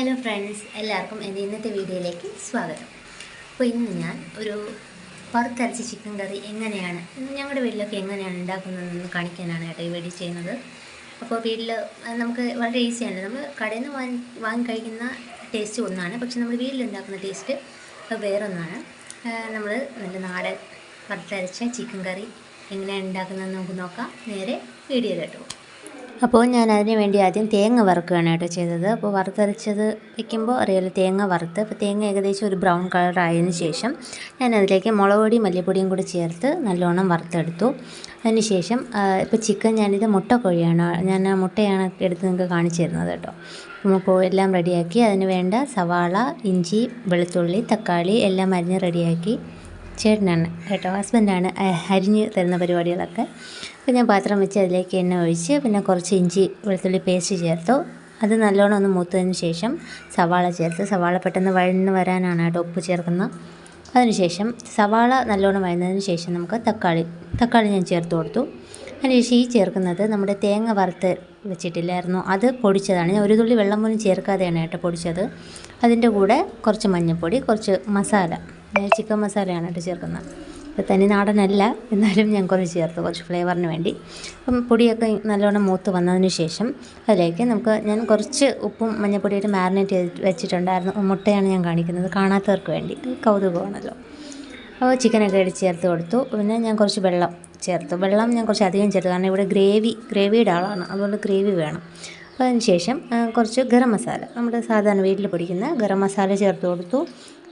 Hello friends എല്ലാവർക്കും എന്റെ ഇന്നത്തെ വീഡിയോയിലേക്ക് സ്വാഗതം. അപ്പോൾ ഇന്ന് ഞാൻ ഒരു വറുത്തരച്ച ചിക്കൻ കറി എങ്ങനെയാണ് ഞങ്ങളുടെ വീട്ടിലൊക്കെ എങ്ങനെയാണ് ഉണ്ടാക്കുന്നതെന്ന് കാണിക്കാനാണ് കേട്ടോ ഈ വീഡിയോ ചെയ്യുന്നത്. അപ്പോൾ വീട്ടിൽ നമുക്ക് വളരെ ഈസിയാണ് നമ്മൾ കടയിൽ നിന്ന് വാങ്ങി വാങ്ങി കഴിക്കുന്ന ടേസ്റ്റ് ഒന്നാണ്. പക്ഷെ നമ്മൾ വീട്ടിലുണ്ടാക്കുന്ന ടേസ്റ്റ് വേറൊന്നാണ്. നമ്മൾ നല്ല നാടൻ വറുത്തരച്ച ചിക്കൻ കറി എങ്ങനെയാണ് ഉണ്ടാക്കുന്നതെന്ന് നമുക്ക് നോക്കാം. നേരെ വീഡിയോ കേട്ടോ അപ്പോൾ ഞാൻ അതിന് വേണ്ടി ആദ്യം തേങ്ങ വറുക്കുകയാണ് കേട്ടോ ചെയ്തത്. അപ്പോൾ വറുത്തരച്ചത് വെക്കുമ്പോൾ അറിയാലോ തേങ്ങ വറുത്ത്. അപ്പോൾ തേങ്ങ ഏകദേശം ഒരു ബ്രൗൺ കളർ ആയതിന് ശേഷം ഞാൻ അതിലേക്ക് മുളക് പൊടി മല്ലിപ്പൊടിയും കൂടി ചേർത്ത് നല്ലോണം വറുത്തെടുത്തു. അതിന് ശേഷം ഇപ്പോൾ ചിക്കൻ ഞാനിത് മുട്ട കോഴിയാണ് ഞാൻ മുട്ടയാണ് എടുത്ത് നിങ്ങൾക്ക് കാണിച്ചു തരുന്നത് കേട്ടോ. അപ്പോൾ എല്ലാം റെഡിയാക്കി അതിന് വേണ്ട സവാള ഇഞ്ചി വെളുത്തുള്ളി തക്കാളി എല്ലാം അരിഞ്ഞ് റെഡിയാക്കി ചേട്ടനാണ് കേട്ടോ. ഹസ്ബൻഡാണ് അരിഞ്ഞ് തരുന്ന പരിപാടികളൊക്കെ. അപ്പോൾ ഞാൻ പാത്രം വെച്ച് അതിലേക്ക് എണ്ണ ഒഴിച്ച് പിന്നെ കുറച്ച് ഇഞ്ചി വെളുത്തുള്ളി പേസ്റ്റ് ചേർത്തു. അത് നല്ലോണം ഒന്ന് മൂത്തതിന് ശേഷം സവാള ചേർത്ത് സവാള പെട്ടെന്ന് വഴന്ന് വരാനാണ് കേട്ടോ ഉപ്പ് ചേർക്കുന്നത്. അതിനുശേഷം സവാള നല്ലോണം വഴന്നതിന് ശേഷം നമുക്ക് തക്കാളി തക്കാളി ഞാൻ ചേർത്ത് കൊടുത്തു. അതിനുശേഷം ഈ ചേർക്കുന്നത് നമ്മുടെ തേങ്ങ വറുത്ത് വെച്ചിട്ടില്ലായിരുന്നു. അത് പൊടിച്ചതാണ്. ഞാൻ ഒരു തുള്ളി വെള്ളം പോലും ചേർക്കാതെയാണ് കേട്ടോ പൊടിച്ചത്. അതിന്റെ കൂടെ കുറച്ച് മഞ്ഞൾപ്പൊടി കുറച്ച് മസാല ചിക്കൻ മസാലയാണ് കേട്ടോ ചേർക്കുന്നത്. ഇപ്പോൾ തനി നാടനല്ല എന്നാലും ഞാൻ കുറച്ച് ചേർത്തു കുറച്ച് ഫ്ലേവറിന് വേണ്ടി. അപ്പം പൊടിയൊക്കെ നല്ലോണം മൂത്ത് വന്നതിന് ശേഷം അതിലേക്ക് നമുക്ക് ഞാൻ കുറച്ച് ഉപ്പും മഞ്ഞൾപ്പൊടിയായിട്ട് മാരിനേറ്റ് ചെയ്ത് വെച്ചിട്ടുണ്ടായിരുന്നു. മുട്ടയാണ് ഞാൻ കാണിക്കുന്നത് കാണാത്തവർക്ക് വേണ്ടി. കൗതുകമാണല്ലോ. അപ്പോൾ ചിക്കനൊക്കെ ഇടി ചേർത്ത് കൊടുത്തു. പിന്നെ ഞാൻ കുറച്ച് വെള്ളം ചേർത്തു. വെള്ളം ഞാൻ കുറച്ച് അധികം ചേർത്തു കാരണം ഇവിടെ ഗ്രേവി ഗ്രേവിയുടെ ആളാണ്. അതുകൊണ്ട് ഗ്രേവി വേണം. അതിന് ശേഷം കുറച്ച് ഗരം മസാല. നമ്മുടെ സാധാരണ വീട്ടിൽ പൊടിക്കുന്ന ഗരം മസാല ചേർത്ത് കൊടുത്തു.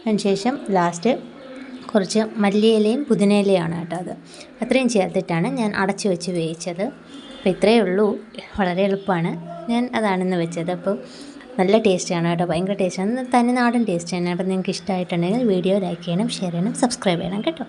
അതിന് ശേഷം ലാസ്റ്റ് കുറച്ച് മല്ലിയിലയും പുതിനയിലയാണ് കേട്ടോ അത്. അത്രയും ചേർത്തിട്ടാണ് ഞാൻ അടച്ചു വെച്ച് വേവിച്ചത്. അപ്പോൾ ഇത്രയേ ഉള്ളൂ. വളരെ എളുപ്പമാണ്. ഞാൻ അതാണെന്ന് വെച്ചത്. അപ്പോൾ നല്ല ടേസ്റ്റാണ് കേട്ടോ. ഭയങ്കര ടേസ്റ്റാണ് തന്നെ നാടൻ ടേസ്റ്റ് ആണ്. അപ്പോൾ നിങ്ങൾക്ക് ഇഷ്ടമായിട്ടുണ്ടെങ്കിൽ വീഡിയോ ലൈക്ക് ചെയ്യണം ഷെയർ ചെയ്യണം സബ്സ്ക്രൈബ് ചെയ്യണം കേട്ടോ.